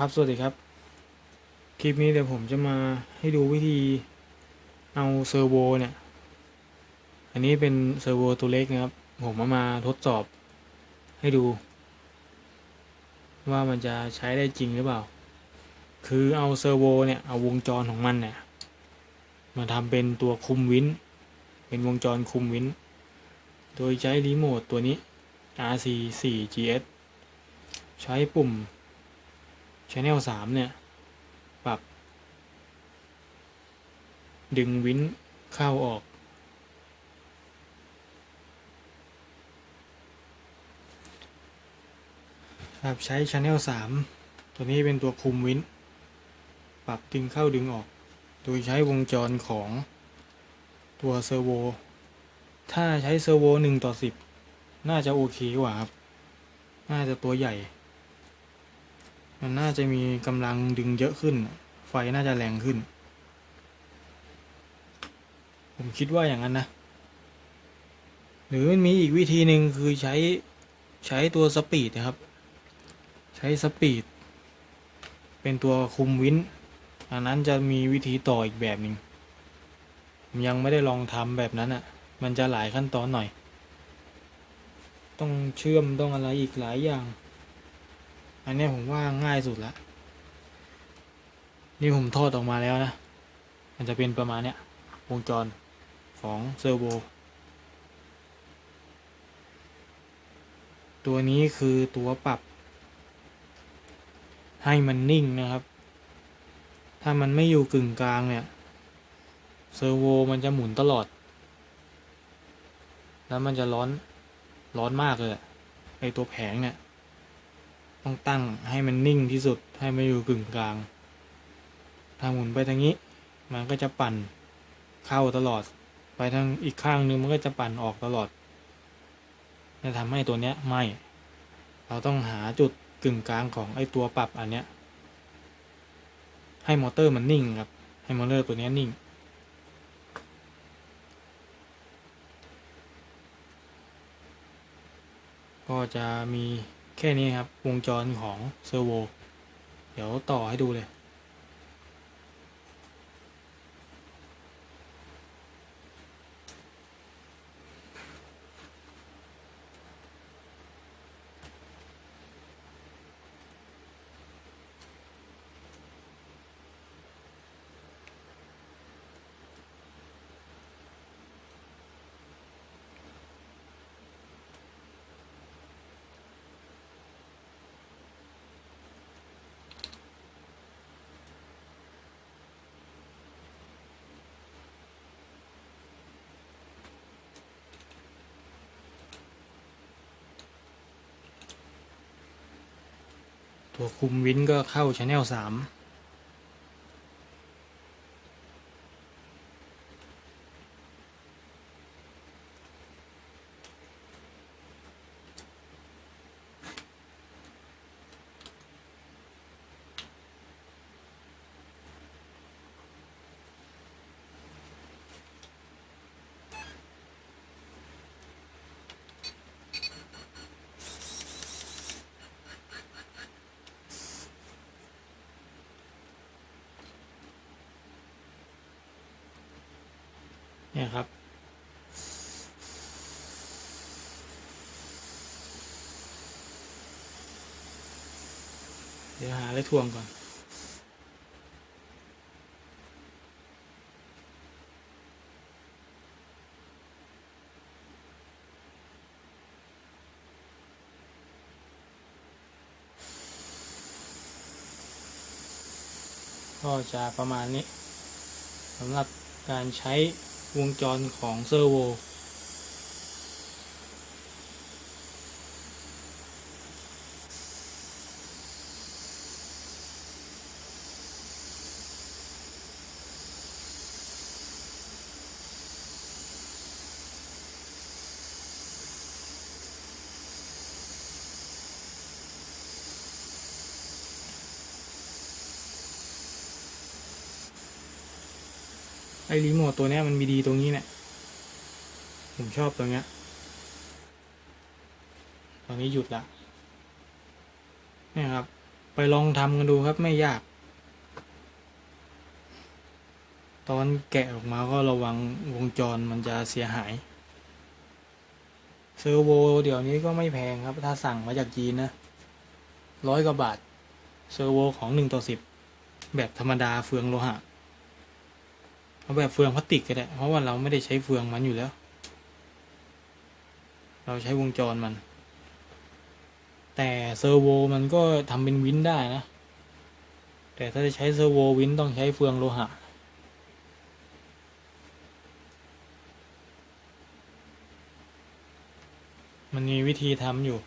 ครับสวัสดีครับ คลิปนี้เดี๋ยวผมจะมาให้ดูวิธีเอาเซอร์โวเนี่ย อันนี้เป็นเซอร์โวตัวเล็กนะครับ ผมเอามาทดสอบให้ดู ว่ามันจะใช้ได้จริงหรือเปล่า คือเอาเซอร์โวเนี่ย เอาวงจรของมันเนี่ย มาทำเป็นตัวคุมวิน เป็นวงจรคุมวิน โดยใช้รีโมทตัวนี้ RC 4 GS ใช้ปุ่ม Channel 3 เนี่ย ปรับ ดึงวินเข้าออก ครับใช้ Channel 3 ตัวนี้เป็นตัวคุมวิน ปรับดึงเข้าดึงออก โดยใช้วงจรของตัวเซอร์โว ถ้าใช้เซอร์โว1ต่อ 10 น่าจะโอเคกว่าครับ น่าจะตัวใหญ่ มันน่าจะมีกำลังดึงเยอะขึ้น ไฟน่าจะแรงขึ้น ผมคิดว่าอย่างนั้นนะ หรือมันมีอีกวิธีหนึ่งคือใช้ใช้ตัวสปีดนะครับ ใช้สปีด เป็นตัวคุมวินอันนั้นจะมีวิธีต่ออีกแบบหนึ่งผมยังไม่ได้ลองทำแบบนั้นอะ่ะ มันจะหลายขั้นตอนหน่อย ต้องเชื่อมต้องอะไรอีกหลายอย่าง อันนี้ผมว่าง่ายสุดละ นี่ผมทอดออกมาแล้วนะ มันจะเป็นประมาณเนี้ย วงจรของเซอร์โวตัวนี้คือตัวปรับ ให้มันนิ่งนะครับ ถ้ามันไม่อยู่กึ่งกลางเนี่ย เซอร์โวมันจะหมุนตลอด แล้วมันจะร้อน ร้อนมากเลยไอตัวแผงเนี่ย ต้องตั้งให้มันนิ่งที่สุดให้มันอยู่กึ่งกลาง ถ้าหมุนไปทางนี้ มันก็จะปั่นเข้าตลอด ไปทางอีกข้างนึงมันก็จะปั่นออกตลอดจะทำให้ตัวเนี้ยไหมเราต้องหาจุดกึ่งกลางของไอ้ตัวปรับอันเนี้ย ให้มอเตอร์มันนิ่งครับ ให้มอเตอร์ตัวเนี้ยนิ่ง ก็จะมี แค่นี้ครับ วงจรของเซอร์โว เดี๋ยวต่อให้ดูเลย ตัวคุมวินก็เข้าช n แนลสาม เนี่ยครับ เดี๋ยวหาอะไรทวงก่อนก็จะประมาณนี้สำหรับการใช้ วงจรของเซอร์โว ไอรีโมทตัวเนี้ยมันมีดีตรงนี้เนี่ย ผมชอบตรงเนี้ยตอนนี้หยุดละเนี่ยครับ ไปลองทำกันดูครับไม่ยาก ตอนแกะออกมาก็ระวังวงจรมันจะเสียหายเซอร์โวเดี๋ยวนี้ก็ไม่แพงครับ ถ้าสั่งมาจากจีนนะร้อยกว่าบาทเซอร์โวของหนึ่งต่อสิบแบบธรรมดาเฟืองโลหะ เอาแบบเฟืองพลาสติกก็ได้ เพราะว่าเราไม่ได้ใช้เฟืองมันอยู่แล้ว เราใช้วงจรมัน แต่เซอร์โวมันก็ทำเป็นวินได้นะ แต่ถ้าจะใช้เซอร์โววินต้องใช้เฟืองโลหะมันมีวิธีทำอยู่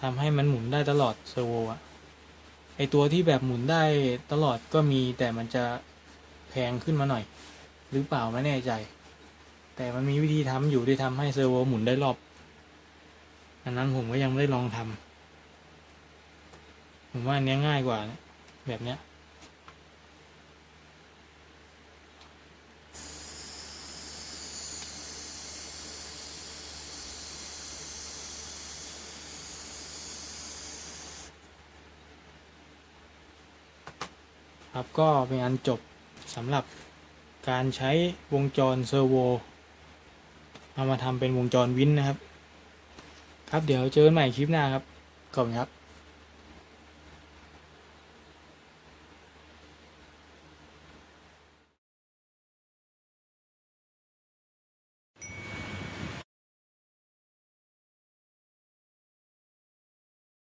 ทำให้มันหมุนได้ตลอดเซอร์โวอะไอตัวที่แบบหมุนได้ตลอดก็มีแต่มันจะ แพงขึ้นมาหน่อย หรือเปล่าไม่แน่ใจ แต่มันมีวิธีทำอยู่ที่ทำให้เซอร์โวหมุนได้รอบ อันนั้นผมก็ยังไม่ได้ลองทำผมว่าอันเนี้ยง่ายกว่า แบบเนี้ยครับก็เป็นอันจบ สำหรับการใช้วงจรเซอร์โวเอามาทำเป็นวงจรวินนะครับ ครับเดี๋ยวเจอกันใหม่คลิปหน้าครับขอบคุณครับ